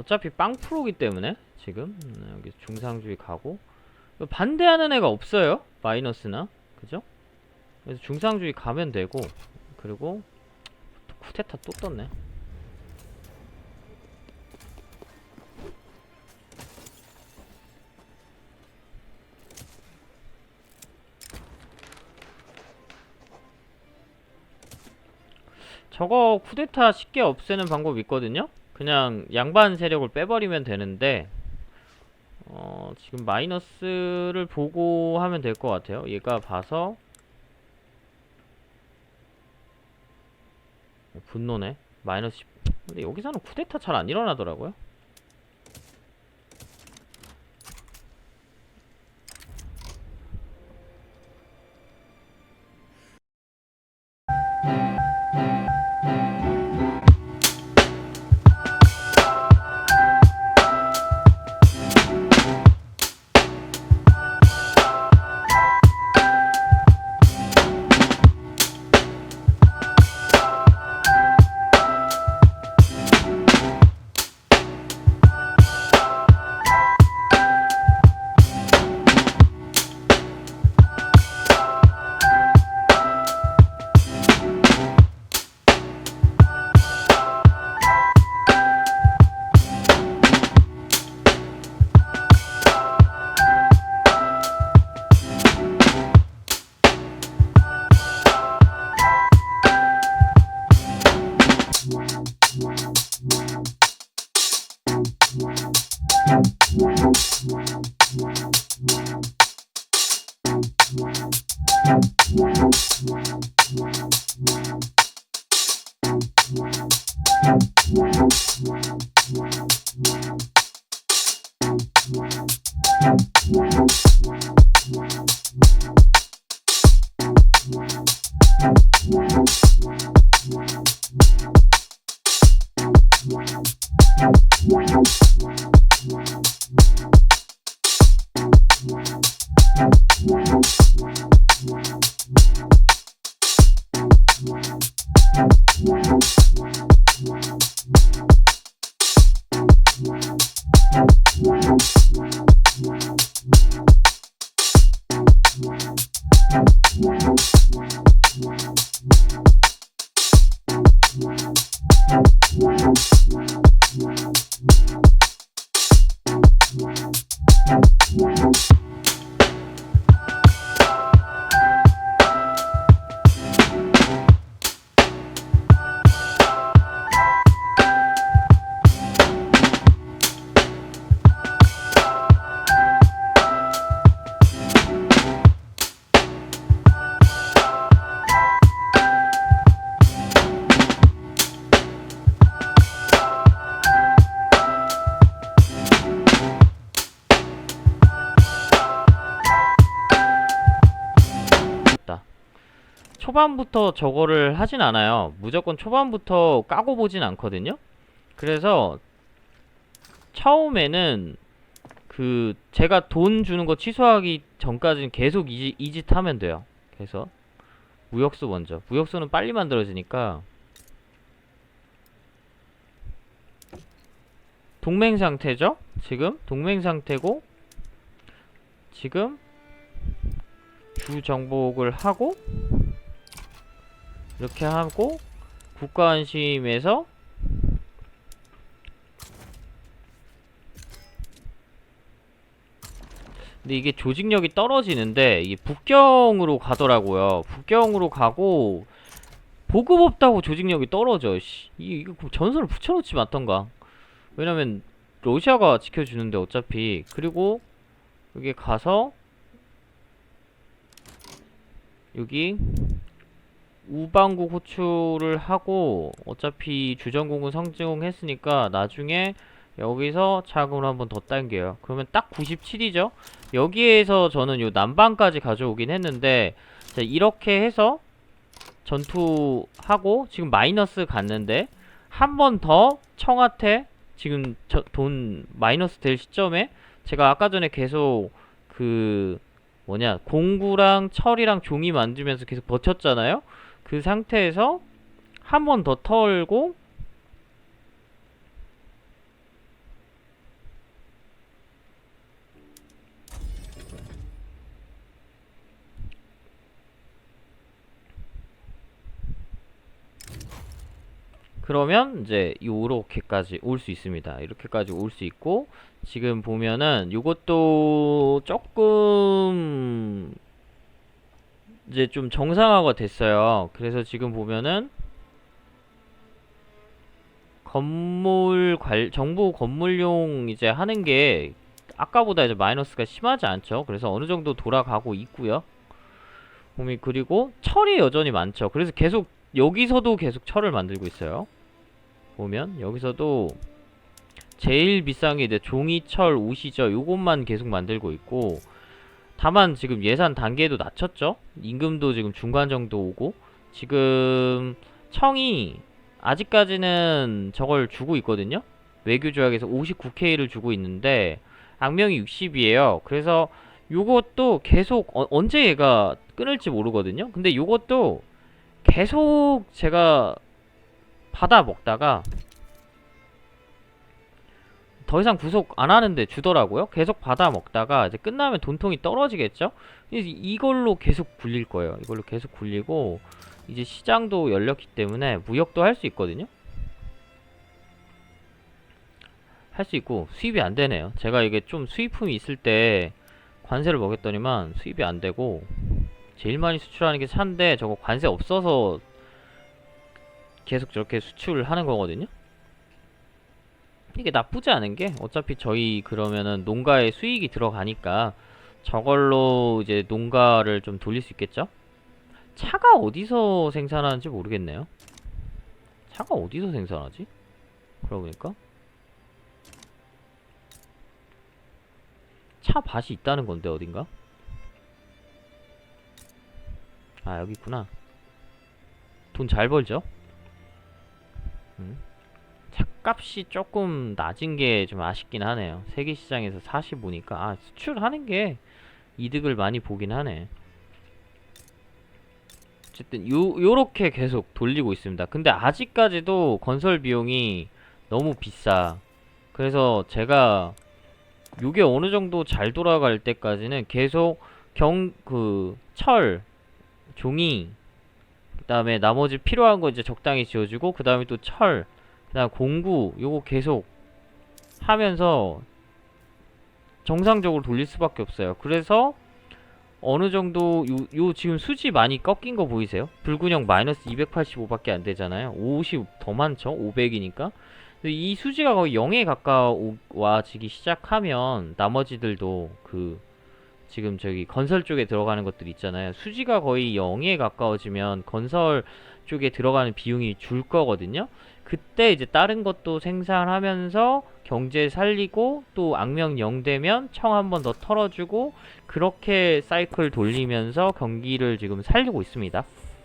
어차피 빵 프로기 때문에 지금. 음, 여기 중상주의 가고. 반대하는 애가 없어요 마이너스나. 그죠? 그래서 중상주의 가면 되고. 그리고 또 쿠데타 또 떴네. 저거 쿠데타 쉽게 없애는 방법 있거든요? 그냥 양반 세력을 빼버리면 되는데 어, 지금 마이너스를 보고 하면 될 것 같아요. 얘가 봐서 어, 분노네. 마이너스 10. 근데 여기서는 쿠데타 잘 안 일어나더라고요. 있 초반부터 저거를 하진 않아요. 무조건 초반부터 까고 보진 않거든요. 그래서 처음에는 그 제가 돈 주는 거 취소하기 전까지는 계속 이, 이짓 하면 돼요. 그래서 무역수 먼저. 무역수는 빨리 만들어지니까 동맹 상태죠? 지금 동맹 상태고 지금 주 정복을 하고 이렇게 하고 국가 안심에서 근데 이게 조직력이 떨어지는데 이게 북경으로 가더라고요. 북경으로 가고 보급 없다고 조직력이 떨어져. 씨. 이 이거 전선을 붙여놓지 마던가. 왜냐면 러시아가 지켜주는데 어차피 그리고 여기 가서 여기 우방국 호출을 하고 어차피 주전국은 성공 했으니까 나중에 여기서 자금을 한번 더 당겨요. 그러면 딱 97이죠? 여기에서 저는 요 남방까지 가져오긴 했는데 자, 이렇게 해서 전투하고 지금 마이너스 갔는데 한 번 더 청한테 지금 저, 돈 마이너스 될 시점에 제가 아까 전에 계속 그 뭐냐 공구랑 철이랑 종이 만들면서 계속 버텼잖아요. 그 상태에서 한 번 더 털고 그러면 이제 요렇게까지 올 수 있습니다. 이렇게까지 올 수 있고 지금 보면은 요것도 조금 이제 좀 정상화가 됐어요. 그래서 지금 보면은 건물 관 정부 건물용 이제 하는 게 아까보다 이제 마이너스가 심하지 않죠. 그래서 어느 정도 돌아가고 있고요. 봄이 그리고 철이 여전히 많죠. 그래서 계속 여기서도 계속 철을 만들고 있어요. 보면 여기서도 제일 비싼 게 이제 종이철 옷이죠. 요것만 계속 만들고 있고 다만 지금 예산 단계도 낮췄죠. 임금도 지금 중간 정도 오고 지금 청이 아직까지는 저걸 주고 있거든요. 외교 조약에서 59K를 주고 있는데 악명이 60이에요. 그래서 요것도 계속 어- 언제 얘가 끊을지 모르거든요. 근데 요것도 계속 제가 받아 먹다가 더 이상 구속 안 하는데 주더라고요. 계속 받아 먹다가 이제 끝나면 돈통이 떨어지겠죠. 이걸로 계속 굴릴 거예요. 이걸로 계속 굴리고 이제 시장도 열렸기 때문에 무역도 할 수 있거든요. 할 수 있고 수입이 안 되네요. 제가 이게 좀 수입품이 있을 때 관세를 먹였더니만 수입이 안 되고 제일 많이 수출하는 게 차인데 저거 관세 없어서 계속 저렇게 수출을 하는 거거든요. 이게 나쁘지 않은 게 어차피 저희 그러면은 농가에 수익이 들어가니까 저걸로 이제 농가를 좀 돌릴 수 있겠죠? 차가 어디서 생산하는지 모르겠네요. 차가 어디서 생산하지? 그러고 보니까 차 밭이 있다는 건데 어딘가? 아 여기 있구나. 돈 잘 벌죠? 음. 차값이 조금 낮은 게 좀 아쉽긴 하네요. 세계 시장에서 45니까 아 수출하는 게 이득을 많이 보긴 하네. 어쨌든 요 요렇게 계속 돌리고 있습니다. 근데 아직까지도 건설 비용이 너무 비싸. 그래서 제가 요게 어느 정도 잘 돌아갈 때까지는 계속 경 그 철, 종이 그다음에 나머지 필요한 거 이제 적당히 지어주고 그다음에 또 철, 그 다음 공구 요거 계속 하면서 정상적으로 돌릴 수밖에 없어요. 그래서 어느 정도 요, 요 지금 수지 많이 꺾인 거 보이세요? 불균형 마이너스 285밖에 안 되잖아요. 50 더 많죠? 500이니까. 이 수지가 거의 0에 가까워지기 시작하면 나머지들도 그 지금 저기 건설 쪽에 들어가는 것들 있잖아요. 수지가 거의 0에 가까워지면 건설 쪽에 들어가는 비용이 줄 거거든요. 그때 이제 다른 것도 생산하면서 경제 살리고 또 악명 0 되면 청 한 번 더 털어주고 그렇게 사이클 돌리면서 경기를 지금 살리고 있습니다.